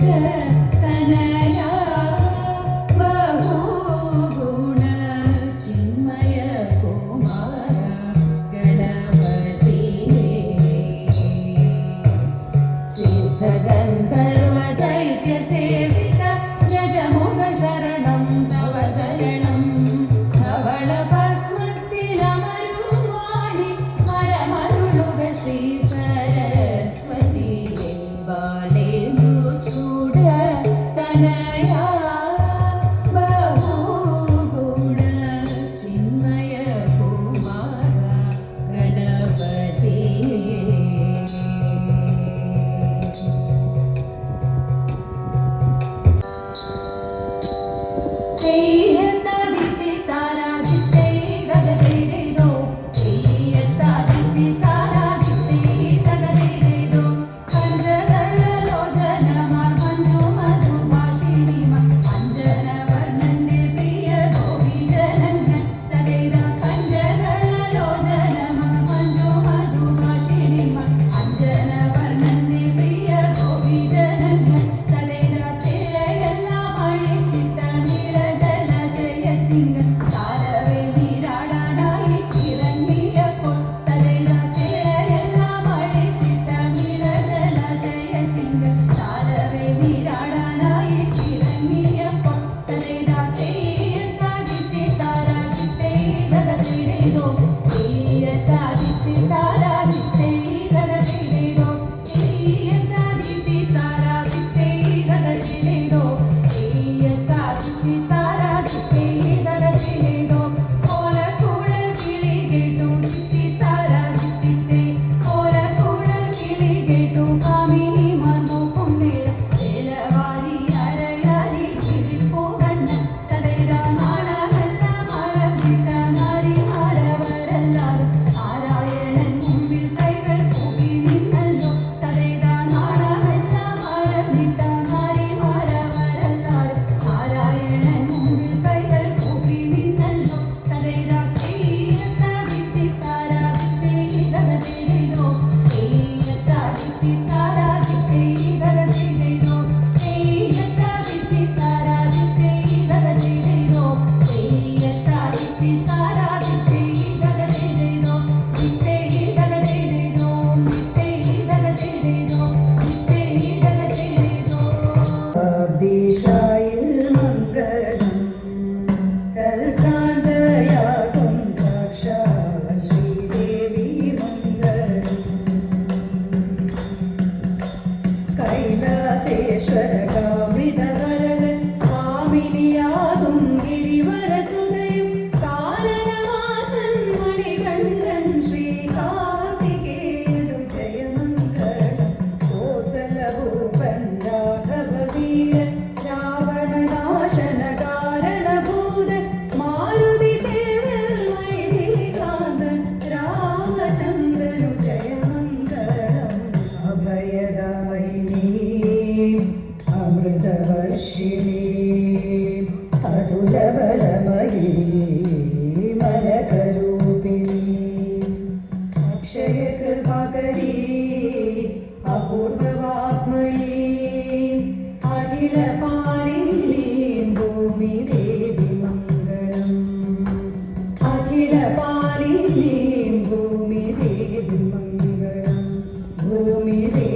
Yeah. Jesus. Amritavarshini. അതുലബലമയി മനകരൂപിണി. Akshaya കൃപാകരി അപൂർവവാത്മയി അഖില പാലിനീം ഭൂമി ദേവി മംഗളം അഖില പാലിനീം ഭൂമി ദേവി മംഗളം ഭൂമി ദേവി